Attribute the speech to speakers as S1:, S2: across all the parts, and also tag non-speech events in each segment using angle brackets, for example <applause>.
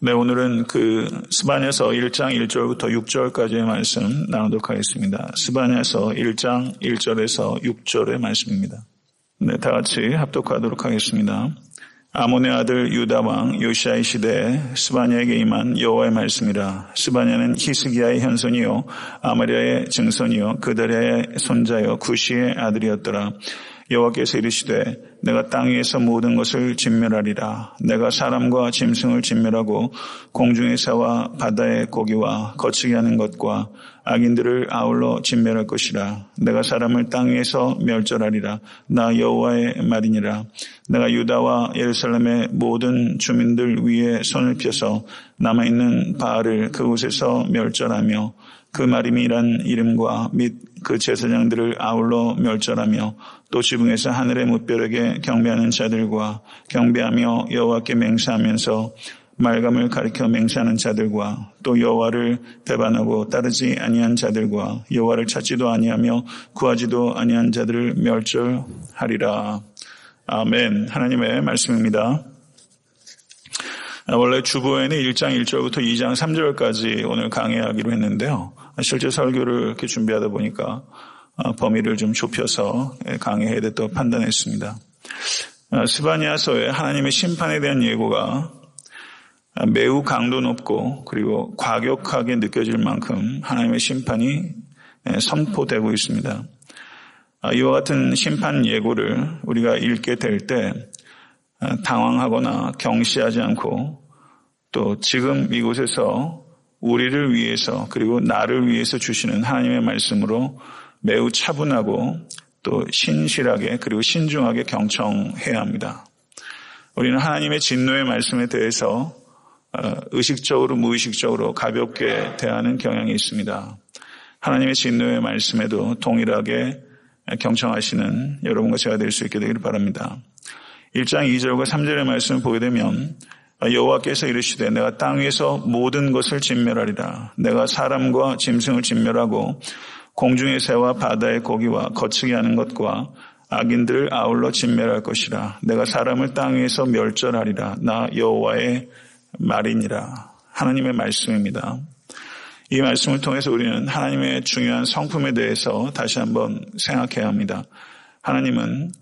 S1: 네, 오늘은 그 스바냐서 1장 1절부터 6절까지의 말씀 나누도록 하겠습니다. 스바냐서 1장 1절에서 6절의 말씀입니다. 네, 다 같이 합독하도록 하겠습니다. 아몬의 아들 유다 왕 요시아의 시대에 스바냐에게 임한 여호와의 말씀이라. 스바냐는 히스기야의 현손이요 아마리아의 증손이요 그다리아의 손자요 구시의 아들이었더라. 여호와께서 이르시되 내가 땅 위에서 모든 것을 진멸하리라. 내가 사람과 짐승을 진멸하고 공중의 새와 바다의 고기와 거치게 하는 것과 악인들을 아울러 진멸할 것이라. 내가 사람을 땅 위에서 멸절하리라. 나 여호와의 말이니라. 내가 유다와 예루살렘의 모든 주민들 위에 손을 펴서 남아 있는 바알을 그곳에서 멸절하며 그 마림이란 이름과 및 그 제사장들을 아울러 멸절하며 또 지붕에서 하늘의 무뼈에게 경배하는 자들과 경배하며 여호와께 맹세하면서 말감을 가리켜 맹세하는 자들과 또 여호와를 배반하고 따르지 아니한 자들과 여호와를 찾지도 아니하며 구하지도 아니한 자들을 멸절하리라. 아멘. 하나님의 말씀입니다. 원래 주보에는 1장 1절부터 2장 3절까지 오늘 강의하기로 했는데요. 실제 설교를 이렇게 준비하다 보니까 범위를 좀 좁혀서 강의해야 됐다고 판단했습니다. 스바니아서의 하나님의 심판에 대한 예고가 매우 강도 높고 그리고 과격하게 느껴질 만큼 하나님의 심판이 선포되고 있습니다. 이와 같은 심판 예고를 우리가 읽게 될 때 당황하거나 경시하지 않고 또 지금 이곳에서 우리를 위해서 그리고 나를 위해서 주시는 하나님의 말씀으로 매우 차분하고 또 신실하게 그리고 신중하게 경청해야 합니다. 우리는 하나님의 진노의 말씀에 대해서 의식적으로 무의식적으로 가볍게 대하는 경향이 있습니다. 하나님의 진노의 말씀에도 동일하게 경청하시는 여러분과 제가 될 수 있게 되기를 바랍니다. 1장 2절과 3절의 말씀을 보게 되면 여호와께서 이르시되 내가 땅 위에서 모든 것을 진멸하리라. 내가 사람과 짐승을 진멸하고 공중의 새와 바다의 고기와 거치게 하는 것과 악인들을 아울러 진멸할 것이라. 내가 사람을 땅 위에서 멸절하리라. 나 여호와의 말이니라. 하나님의 말씀입니다. 이 말씀을 통해서 우리는 하나님의 중요한 성품에 대해서 다시 한번 생각해야 합니다. 하나님은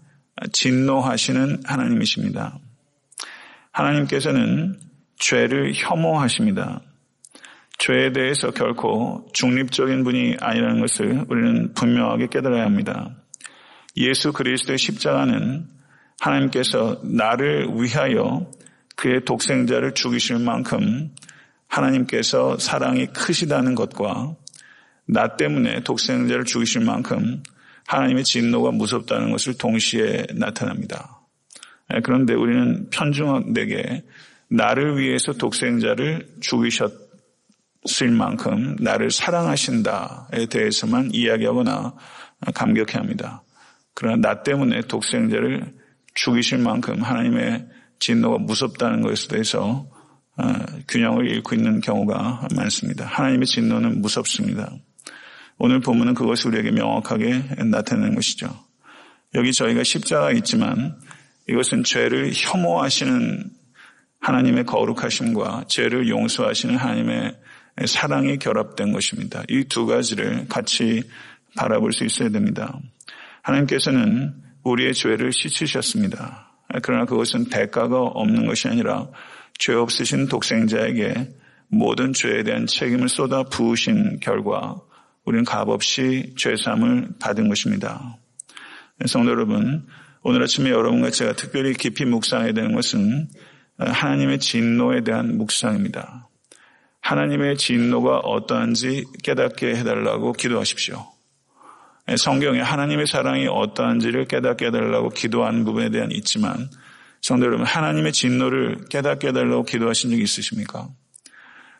S1: 진노하시는 하나님이십니다. 하나님께서는 죄를 혐오하십니다. 죄에 대해서 결코 중립적인 분이 아니라는 것을 우리는 분명하게 깨달아야 합니다. 예수 그리스도의 십자가는 하나님께서 나를 위하여 그의 독생자를 죽이실 만큼 하나님께서 사랑이 크시다는 것과 나 때문에 독생자를 죽이실 만큼 하나님의 진노가 무섭다는 것을 동시에 나타납니다. 그런데 우리는 편중하게 나를 위해서 독생자를 죽이셨을 만큼 나를 사랑하신다에 대해서만 이야기하거나 감격해 합니다. 그러나 나 때문에 독생자를 죽이실 만큼 하나님의 진노가 무섭다는 것에 대해서 균형을 잃고 있는 경우가 많습니다. 하나님의 진노는 무섭습니다. 오늘 본문은 그것을 우리에게 명확하게 나타내는 것이죠. 여기 저희가 십자가 있지만 이것은 죄를 혐오하시는 하나님의 거룩하심과 죄를 용서하시는 하나님의 사랑이 결합된 것입니다. 이 두 가지를 같이 바라볼 수 있어야 됩니다. 하나님께서는 우리의 죄를 씻으셨습니다. 그러나 그것은 대가가 없는 것이 아니라 죄 없으신 독생자에게 모든 죄에 대한 책임을 쏟아 부으신 결과 우리는 값없이 죄삼을 받은 것입니다. 성도 여러분, 오늘 아침에 여러분과 제가 특별히 깊이 묵상해야 되는 것은 하나님의 진노에 대한 묵상입니다. 하나님의 진노가 어떠한지 깨닫게 해달라고 기도하십시오. 성경에 하나님의 사랑이 어떠한지를 깨닫게 해달라고 기도한 부분에 대한 있지만 성도 여러분 하나님의 진노를 깨닫게 해달라고 기도하신 적이 있으십니까?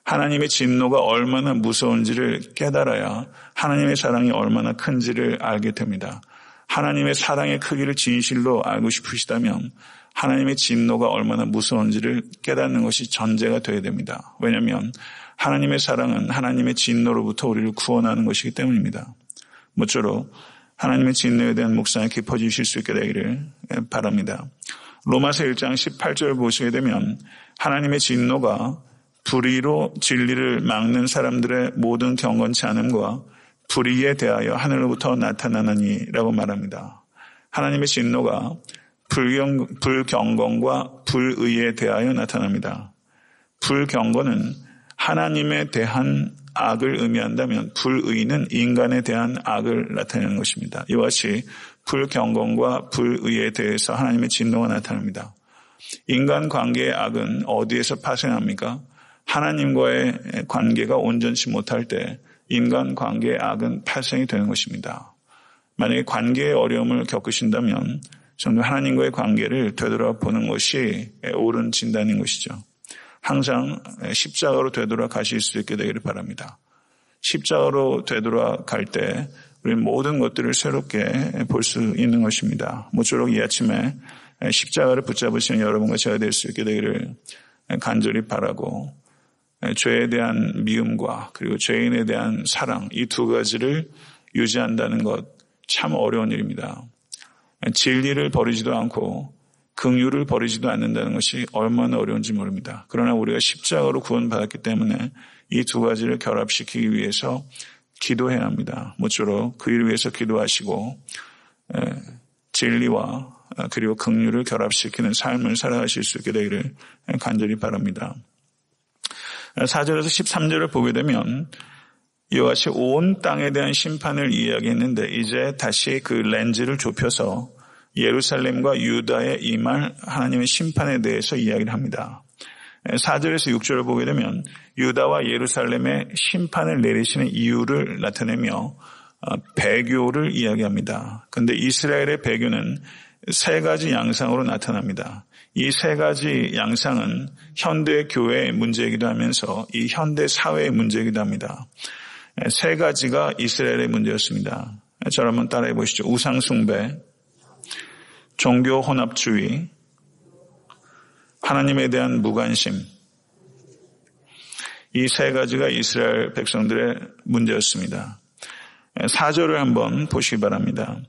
S1: 하나님의 진노가 얼마나 무서운지를 깨달아야 하나님의 사랑이 얼마나 큰지를 알게 됩니다. 하나님의 사랑의 크기를 진실로 알고 싶으시다면 하나님의 진노가 얼마나 무서운지를 깨닫는 것이 전제가 되어야 됩니다. 왜냐하면 하나님의 사랑은 하나님의 진노로부터 우리를 구원하는 것이기 때문입니다. 모쪼록 하나님의 진노에 대한 묵상에 깊어지실 수 있게 되기를 바랍니다. 로마서 1장 18절 보시게 되면 하나님의 진노가 불의로 진리를 막는 사람들의 모든 경건치 않음과 불의에 대하여 하늘로부터 나타나느니라고 말합니다. 하나님의 진노가 불경, 불경건과 불의에 대하여 나타납니다. 불경건은 하나님에 대한 악을 의미한다면 불의는 인간에 대한 악을 나타내는 것입니다. 이와 같이 불경건과 불의에 대해서 하나님의 진노가 나타납니다. 인간 관계의 악은 어디에서 파생합니까? 하나님과의 관계가 온전치 못할 때 인간 관계의 악은 발생이 되는 것입니다. 만약에 관계의 어려움을 겪으신다면 저는 하나님과의 관계를 되돌아보는 것이 옳은 진단인 것이죠. 항상 십자가로 되돌아가실 수 있게 되기를 바랍니다. 십자가로 되돌아갈 때 우리 모든 것들을 새롭게 볼 수 있는 것입니다. 모쪼록 이 아침에 십자가를 붙잡으시는 여러분과 제가 될 수 있게 되기를 간절히 바라고 죄에 대한 미움과 그리고 죄인에 대한 사랑 이 두 가지를 유지한다는 것 참 어려운 일입니다. 진리를 버리지도 않고 긍휼을 버리지도 않는다는 것이 얼마나 어려운지 모릅니다. 그러나 우리가 십자가로 구원받았기 때문에 이 두 가지를 결합시키기 위해서 기도해야 합니다. 모쪼록 그 일을 위해서 기도하시고 진리와 그리고 긍휼을 결합시키는 삶을 살아가실 수 있게 되기를 간절히 바랍니다. 4절에서 13절을 보게 되면 이와 같이 온 땅에 대한 심판을 이야기했는데 이제 다시 그 렌즈를 좁혀서 예루살렘과 유다에 임할 하나님의 심판에 대해서 이야기를 합니다. 4절에서 6절을 보게 되면 유다와 예루살렘의 심판을 내리시는 이유를 나타내며 어, 배교를 이야기합니다. 그런데 이스라엘의 배교는 세 가지 양상으로 나타납니다. 이 세 가지 양상은 현대 교회의 문제이기도 하면서 이 현대 사회의 문제이기도 합니다. 세 가지가 이스라엘의 문제였습니다. 저를 한번 따라해 보시죠. 우상숭배, 종교 혼합주의, 하나님에 대한 무관심. 이 세 가지가 이스라엘 백성들의 문제였습니다. 사절을 한번 보시기 바랍니다.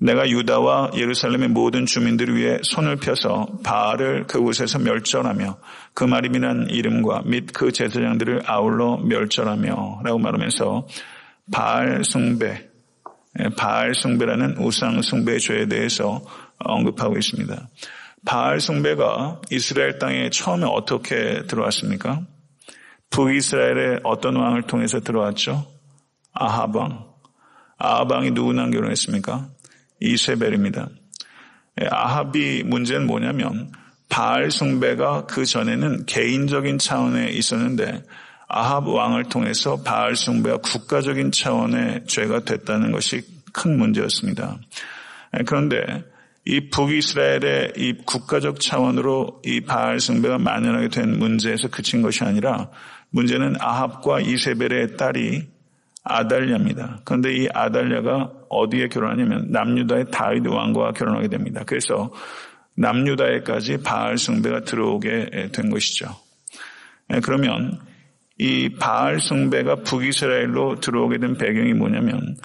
S1: 내가 유다와 예루살렘의 모든 주민들을 위해 손을 펴서 바알을 그곳에서 멸절하며 그 말이미난 이름과 및 그 제사장들을 아울러 멸절하며 라고 말하면서 바알 숭배, 바알 숭배라는 우상 숭배의 죄에 대해서 언급하고 있습니다. 바알 숭배가 이스라엘 땅에 처음에 어떻게 들어왔습니까? 북이스라엘의 어떤 왕을 통해서 들어왔죠? 아하방. 아하방이 누구랑 결혼했습니까? 이세벨입니다. 예, 아합이 문제는 뭐냐면 바알 숭배가 그 전에는 개인적인 차원에 있었는데 아합 왕을 통해서 바알 숭배가 국가적인 차원의 죄가 됐다는 것이 큰 문제였습니다. 예, 그런데 이 북이스라엘의 이 국가적 차원으로 이 바알 숭배가 만연하게 된 문제에서 그친 것이 아니라 문제는 아합과 이세벨의 딸이 아달랴입니다. 그런데 이 아달랴가 어디에 결혼하냐면 남유다의 다윗 왕과 결혼하게 됩니다. 그래서 남유다에까지 바알 숭배가 들어오게 된 것이죠. 예, 그러면 이 바알 숭배가 북이스라엘로 들어오게 된 배경이 뭐냐면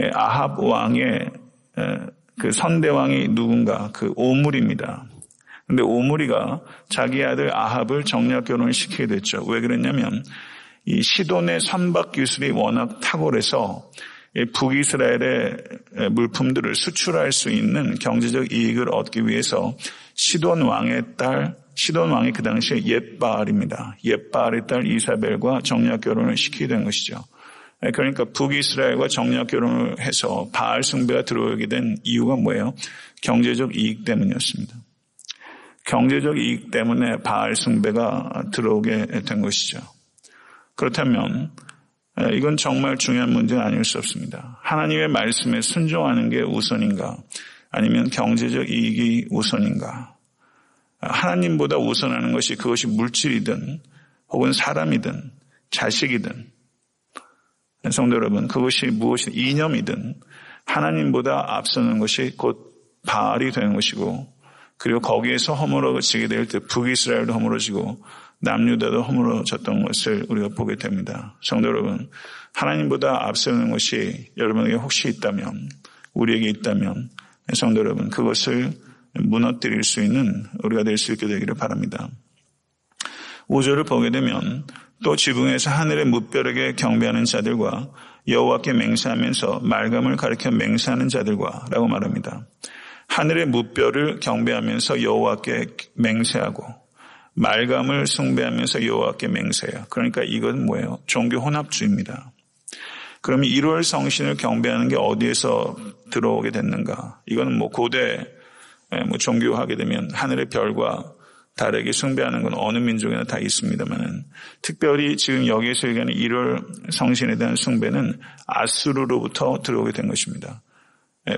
S1: 예, 아합 왕의 예, 그 선대왕이 누군가 그 오물입니다. 근데 오므리가 자기 아들 아합을 정략 결혼을 시키게 됐죠. 왜 그랬냐면 이 시돈의 선박 기술이 워낙 탁월해서 북이스라엘의 물품들을 수출할 수 있는 경제적 이익을 얻기 위해서 시돈 왕의 딸 시돈 왕이 그 당시에 옛바알입니다. 옛바알의 딸 이사벨과 정략 결혼을 시키게 된 것이죠. 그러니까 북이스라엘과 정략 결혼을 해서 바알 숭배가 들어오게 된 이유가 뭐예요? 경제적 이익 때문이었습니다. 경제적 이익 때문에 바알 숭배가 들어오게 된 것이죠. 그렇다면 이건 정말 중요한 문제는 아닐 수 없습니다. 하나님의 말씀에 순종하는 게 우선인가? 아니면 경제적 이익이 우선인가? 하나님보다 우선하는 것이 그것이 물질이든 혹은 사람이든 자식이든 성도 여러분 그것이 무엇이 이념이든 하나님보다 앞서는 것이 곧 바알이 되는 것이고 그리고 거기에서 허물어지게 될 때 북이스라엘도 허물어지고 남유다도 허물어졌던 것을 우리가 보게 됩니다. 성도 여러분, 하나님보다 앞서는 것이 여러분에게 혹시 있다면, 우리에게 있다면, 성도 여러분, 그것을 무너뜨릴 수 있는 우리가 될 수 있게 되기를 바랍니다. 5절을 보게 되면 또 지붕에서 하늘의 무뼈에게 경배하는 자들과 여호와께 맹세하면서 말감을 가리켜 맹세하는 자들과 라고 말합니다. 하늘의 무뼈를 경배하면서 여호와께 맹세하고 말감을 숭배하면서 여호와께 맹세해요. 그러니까 이건 뭐예요? 종교 혼합주의입니다. 그럼 1월 성신을 경배하는 게 어디에서 들어오게 됐는가? 이거는 뭐 고대 뭐 종교하게 되면 하늘의 별과 달에게 숭배하는 건 어느 민족이나 다 있습니다만은 특별히 지금 여기에서 얘기하는 1월 성신에 대한 숭배는 아수르로부터 들어오게 된 것입니다.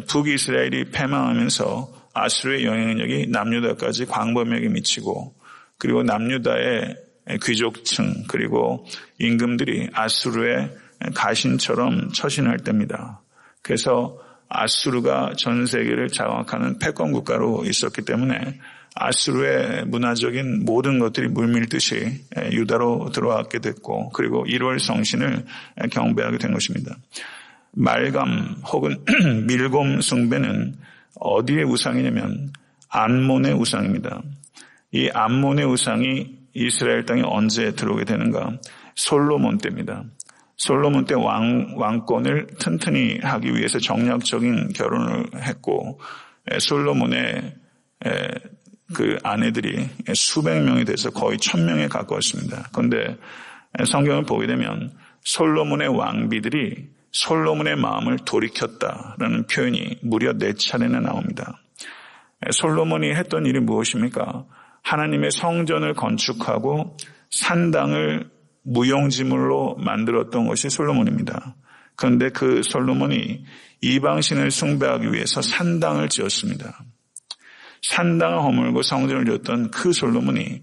S1: 북이스라엘이 패망하면서 아수르의 영향력이 남유다까지 광범위하게 미치고 그리고 남유다의 귀족층 그리고 임금들이 아수르의 가신처럼 처신할 때입니다. 그래서 아수르가 전 세계를 장악하는 패권 국가로 있었기 때문에 아수르의 문화적인 모든 것들이 물밀듯이 유다로 들어왔게 됐고 그리고 1월 성신을 경배하게 된 것입니다. 말감 혹은 <clears throat> 밀곰 숭배는 어디의 우상이냐면 안몬의 우상입니다. 이 안몬의 우상이 이스라엘 땅에 언제 들어오게 되는가? 솔로몬 때입니다. 솔로몬 때 왕, 왕권을 튼튼히 하기 위해서 정략적인 결혼을 했고 솔로몬의 그 아내들이 수백 명이 돼서 거의 천 명에 가까웠습니다. 그런데 성경을 보게 되면 솔로몬의 왕비들이 솔로몬의 마음을 돌이켰다라는 표현이 무려 네 차례나 나옵니다. 솔로몬이 했던 일이 무엇입니까? 하나님의 성전을 건축하고 산당을 무용지물로 만들었던 것이 솔로몬입니다. 그런데 그 솔로몬이 이방신을 숭배하기 위해서 산당을 지었습니다. 산당을 허물고 성전을 지었던 그 솔로몬이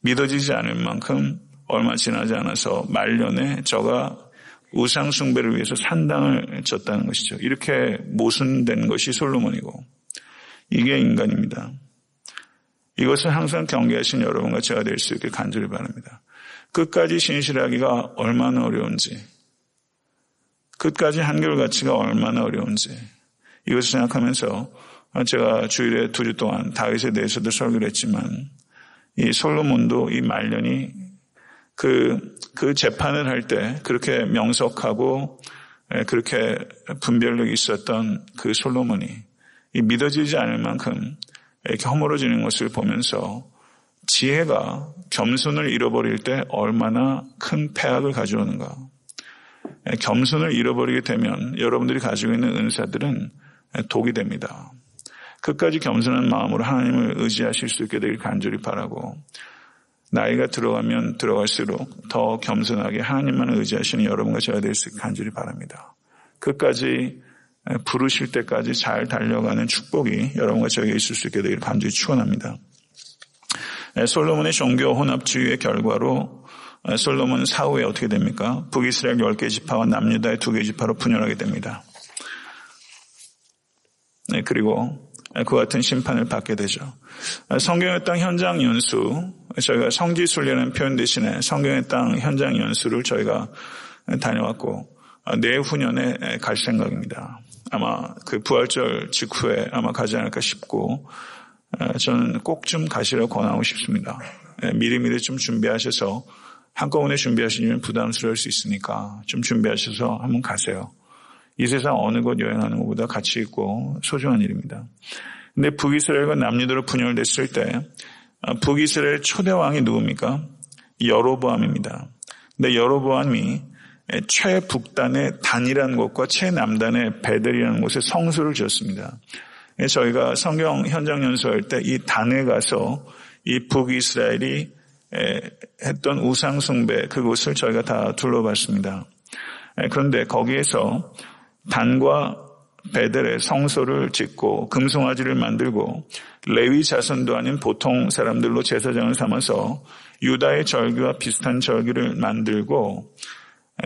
S1: 믿어지지 않을 만큼 얼마 지나지 않아서 말년에 저가 우상 숭배를 위해서 산당을 졌다는 것이죠. 이렇게 모순된 것이 솔로몬이고 이게 인간입니다. 이것을 항상 경계하신 여러분과 제가 될 수 있게 간절히 바랍니다. 끝까지 신실하기가 얼마나 어려운지, 끝까지 한결같이가 얼마나 어려운지 이것을 생각하면서 제가 주일에 두 주 동안 다윗에 대해서도 설교를 했지만 이 솔로몬도 이 말년이 그, 그 재판을 할 때 그렇게 명석하고 그렇게 분별력이 있었던 그 솔로몬이 믿어지지 않을 만큼 이렇게 허물어지는 것을 보면서 지혜가 겸손을 잃어버릴 때 얼마나 큰 폐악을 가져오는가. 겸손을 잃어버리게 되면 여러분들이 가지고 있는 은사들은 독이 됩니다. 끝까지 겸손한 마음으로 하나님을 의지하실 수 있게 되길 간절히 바라고 나이가 들어가면 들어갈수록 더 겸손하게 하나님만을 의지하시는 여러분과 제가 될 수 있게 간절히 바랍니다. 끝까지 부르실 때까지 잘 달려가는 축복이 여러분과 저에게 있을 수 있게 되기를 간절히 축원합니다. 솔로몬의 종교 혼합주의의 결과로 솔로몬 사후에 어떻게 됩니까? 북이스라엘 10개 지파와 남유다의 2개 지파로 분열하게 됩니다. 네, 그리고 그 같은 심판을 받게 되죠. 성경의 땅 현장 연수, 저희가 성지순례라는 표현 대신에 성경의 땅 현장 연수를 저희가 다녀왔고, 내후년에 갈 생각입니다. 아마 그 부활절 직후에 아마 가지 않을까 싶고 저는 꼭 좀 가시려 권하고 싶습니다. 미리미리 좀 준비하셔서 한꺼번에 준비하시면 부담스러울 수 있으니까 좀 준비하셔서 한번 가세요. 이 세상 어느 곳 여행하는 것보다 가치 있고 소중한 일입니다. 근데 북이스라엘과 남유다로 분열됐을 때 북이스라엘 초대 왕이 누굽니까? 여로보암입니다. 근데 여로보암이 최북단의 단이라는 곳과 최남단의 베델이라는 곳에 성소를 지었습니다. 저희가 성경 현장 연수할 때 이 단에 가서 이 북이스라엘이 했던 우상숭배 그곳을 저희가 다 둘러봤습니다. 그런데 거기에서 단과 베델의 성소를 짓고 금송아지를 만들고 레위 자손도 아닌 보통 사람들로 제사장을 삼아서 유다의 절기와 비슷한 절기를 만들고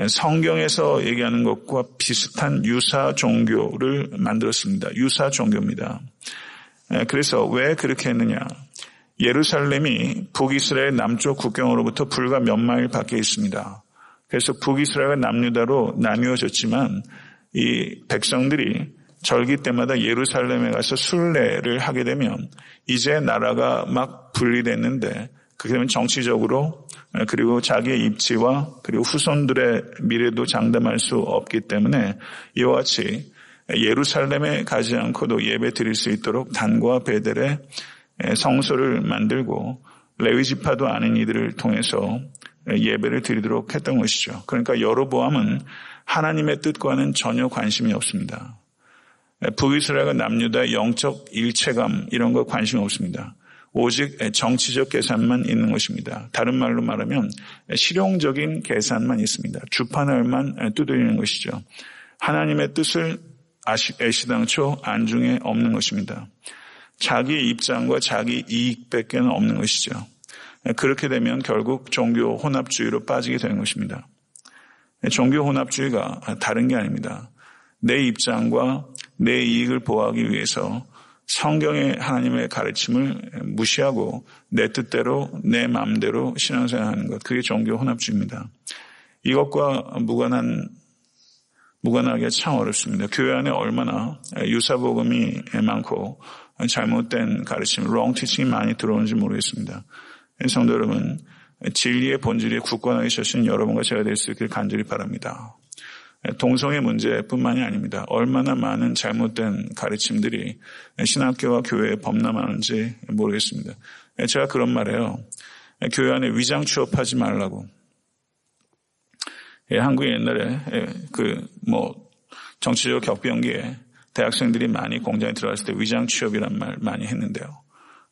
S1: 성경에서 얘기하는 것과 비슷한 유사 종교를 만들었습니다. 유사 종교입니다. 그래서 왜 그렇게 했느냐? 예루살렘이 북이스라엘 남쪽 국경으로부터 불과 몇 마일 밖에 있습니다. 그래서 북이스라엘과 남유다로 나뉘어졌지만 이 백성들이 절기 때마다 예루살렘에 가서 순례를 하게 되면 이제 나라가 막 분리됐는데 그렇게 되면 정치적으로 그리고 자기의 입지와 그리고 후손들의 미래도 장담할 수 없기 때문에 이와 같이 예루살렘에 가지 않고도 예배 드릴 수 있도록 단과 베델의 성소를 만들고 레위 지파도 아닌 이들을 통해서 예배를 드리도록 했던 것이죠. 그러니까 여로보암은 하나님의 뜻과는 전혀 관심이 없습니다. 북이스라엘과 남유다의 영적 일체감 이런 거 관심이 없습니다. 오직 정치적 계산만 있는 것입니다. 다른 말로 말하면 실용적인 계산만 있습니다. 주판을만 두드리는 것이죠. 하나님의 뜻을 애시당초 안중에 없는 것입니다. 자기 입장과 자기 이익밖에 없는 것이죠. 그렇게 되면 결국 종교 혼합주의로 빠지게 되는 것입니다. 종교 혼합주의가 다른 게 아닙니다. 내 입장과 내 이익을 보호하기 위해서 성경의 하나님의 가르침을 무시하고 내 뜻대로 내 마음대로 신앙생활하는 것 그게 종교 혼합주의입니다. 이것과 무관한 무관하게 참 어렵습니다. 교회 안에 얼마나 유사복음이 많고 잘못된 가르침, 롱 티칭이 많이 들어오는지 모르겠습니다. 성도 여러분, 진리의 본질에 굳건하게 서신 여러분과 제가 될 수 있길 간절히 바랍니다. 동성애 문제뿐만이 아닙니다. 얼마나 많은 잘못된 가르침들이 신학교와 교회에 범람하는지 모르겠습니다. 제가 그런 말해요. 교회 안에 위장 취업하지 말라고. 예, 한국에 옛날에 예, 그뭐 정치적 격변기에 대학생들이 많이 공장에 들어갔을 때 위장 취업이란 말 많이 했는데요.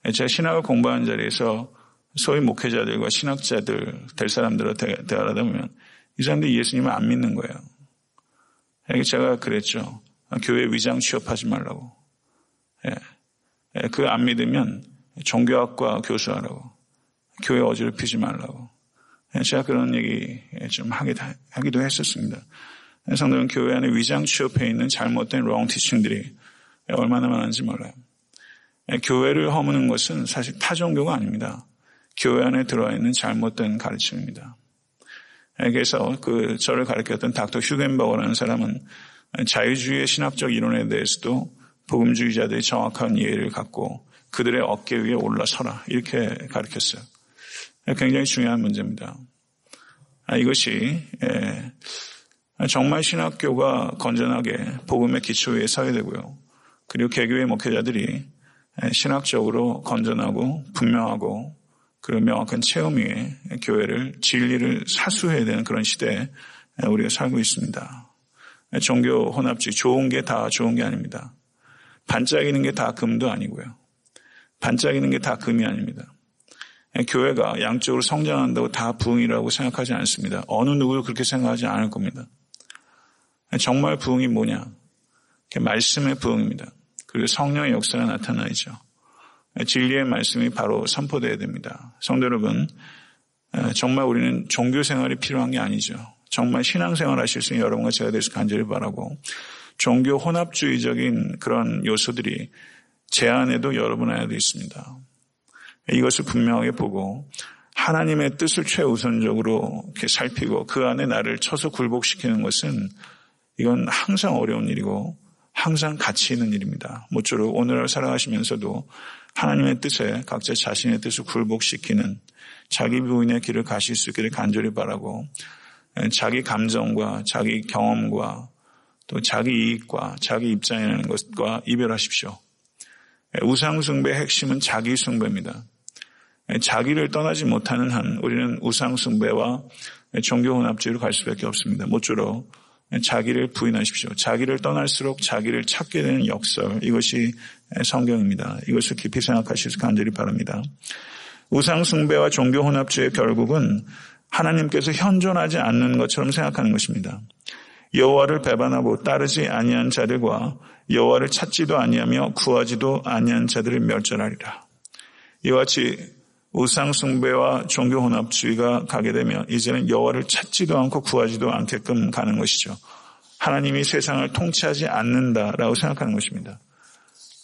S1: 예, 제가 신학을 공부하는 자리에서 소위 목회자들과 신학자들 될 사람들과 대화하다 보면 이 사람들이 예수님을 안 믿는 거예요. 제가 그랬죠. 교회 위장 취업하지 말라고. 예. 예, 그안 믿으면 종교학과 교수하라고. 교회 어지럽히지 말라고. 예, 제가 그런 얘기 좀 하기도 했었습니다. 성도는 교회 안에 위장 취업해 있는 잘못된 롱 티칭들이 얼마나 많은지 몰라요. 교회를 허무는 것은 사실 타 종교가 아닙니다. 교회 안에 들어와 있는 잘못된 가르침입니다. 그래서 그 저를 가르쳤던 닥터 휴겐버거라는 사람은 자유주의의 신학적 이론에 대해서도 복음주의자들이 정확한 이해를 갖고 그들의 어깨 위에 올라서라 이렇게 가르쳤어요. 굉장히 중요한 문제입니다. 아, 이것이 예, 정말 신학교가 건전하게 복음의 기초 위에 서야 되고요. 그리고 개교의 목회자들이 신학적으로 건전하고 분명하고 그런 명확한 체험 위에 교회를 진리를 사수해야 되는 그런 시대에 우리가 살고 있습니다. 종교 혼합주의 좋은 게 다 좋은 게 아닙니다. 반짝이는 게 다 금도 아니고요. 반짝이는 게 다 금이 아닙니다. 교회가 양쪽으로 성장한다고 다 부흥이라고 생각하지 않습니다. 어느 누구도 그렇게 생각하지 않을 겁니다. 정말 부흥이 뭐냐? 말씀의 부흥입니다. 그리고 성령의 역사가 나타나죠. 진리의 말씀이 바로 선포되어야 됩니다. 성도 여러분, 정말 우리는 종교 생활이 필요한 게 아니죠. 정말 신앙생활 하실 수 있는 여러분과 제가 될수 간절히 바라고 종교 혼합주의적인 그런 요소들이 제 안에도 여러분 안에도 있습니다. 이것을 분명하게 보고 하나님의 뜻을 최우선적으로 이렇게 살피고 그 안에 나를 쳐서 굴복시키는 것은 이건 항상 어려운 일이고 항상 가치 있는 일입니다. 모쪼록 오늘을 살아가시면서도 하나님의 뜻에 각자 자신의 뜻을 굴복시키는 자기 부인의 길을 가실 수 있기를 간절히 바라고 자기 감정과 자기 경험과 또 자기 이익과 자기 입장이라는 것과 이별하십시오. 우상 숭배의 핵심은 자기 숭배입니다. 자기를 떠나지 못하는 한 우리는 우상 숭배와 종교 혼합주의로 갈 수밖에 없습니다. 모쪼록 자기를 부인하십시오. 자기를 떠날수록 자기를 찾게 되는 역설. 이것이 성경입니다. 이것을 깊이 생각하시길 간절히 바랍니다. 우상 숭배와 종교 혼합주의 결국은 하나님께서 현존하지 않는 것처럼 생각하는 것입니다. 여호와를 배반하고 따르지 아니한 자들과 여호와를 찾지도 아니하며 구하지도 아니한 자들을 멸절하리라. 이와 같이 우상 숭배와 종교 혼합주의가 가게 되면 이제는 여호와를 찾지도 않고 구하지도 않게끔 가는 것이죠. 하나님이 세상을 통치하지 않는다라고 생각하는 것입니다.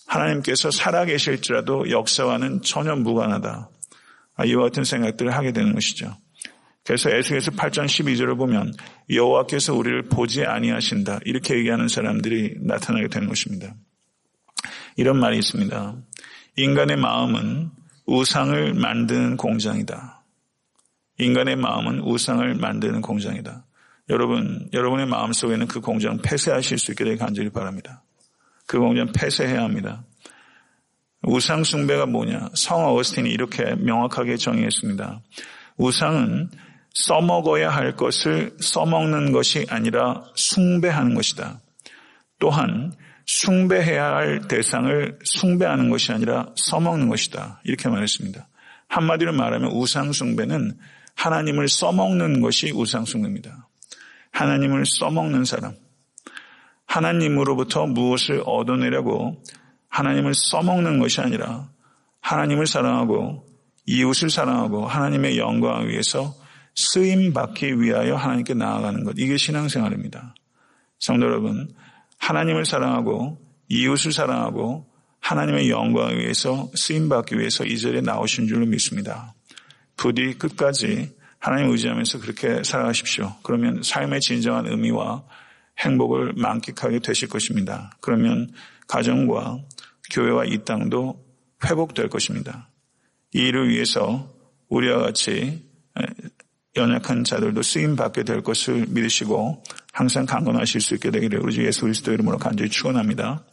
S1: 하나님께서 살아계실지라도 역사와는 전혀 무관하다. 아, 이와 같은 생각들을 하게 되는 것이죠. 그래서 에스겔서 8장 12절을 보면 여호와께서 우리를 보지 아니하신다 이렇게 얘기하는 사람들이 나타나게 되는 것입니다. 이런 말이 있습니다. 인간의 마음은 우상을 만드는 공장이다. 인간의 마음은 우상을 만드는 공장이다. 여러분, 여러분의 마음 속에는 그 공장 폐쇄하실 수 있게 되길 간절히 바랍니다. 그 공장 폐쇄해야 합니다. 우상 숭배가 뭐냐? 성 어거스틴이 이렇게 명확하게 정의했습니다. 우상은 써먹어야 할 것을 써먹는 것이 아니라 숭배하는 것이다. 또한 숭배해야 할 대상을 숭배하는 것이 아니라 써먹는 것이다. 이렇게 말했습니다. 한마디로 말하면 우상 숭배는 하나님을 써먹는 것이 우상 숭배입니다. 하나님을 써먹는 사람, 하나님으로부터 무엇을 얻어내려고 하나님을 써먹는 것이 아니라 하나님을 사랑하고 이웃을 사랑하고 하나님의 영광을 위해서 쓰임 받기 위하여 하나님께 나아가는 것. 이게 신앙생활입니다. 성도 여러분, 하나님을 사랑하고 이웃을 사랑하고 하나님의 영광을 위해서 쓰임 받기 위해서 이 자리에 나오신 줄로 믿습니다. 부디 끝까지 하나님 의지하면서 그렇게 살아가십시오. 그러면 삶의 진정한 의미와 행복을 만끽하게 되실 것입니다. 그러면 가정과 교회와 이 땅도 회복될 것입니다. 이 일을 위해서 우리와 같이 연약한 자들도 쓰임 받게 될 것을 믿으시고 항상 강건하실 수 있게 되기를 우리 주 예수 그리스도 이름으로 간절히 축원합니다.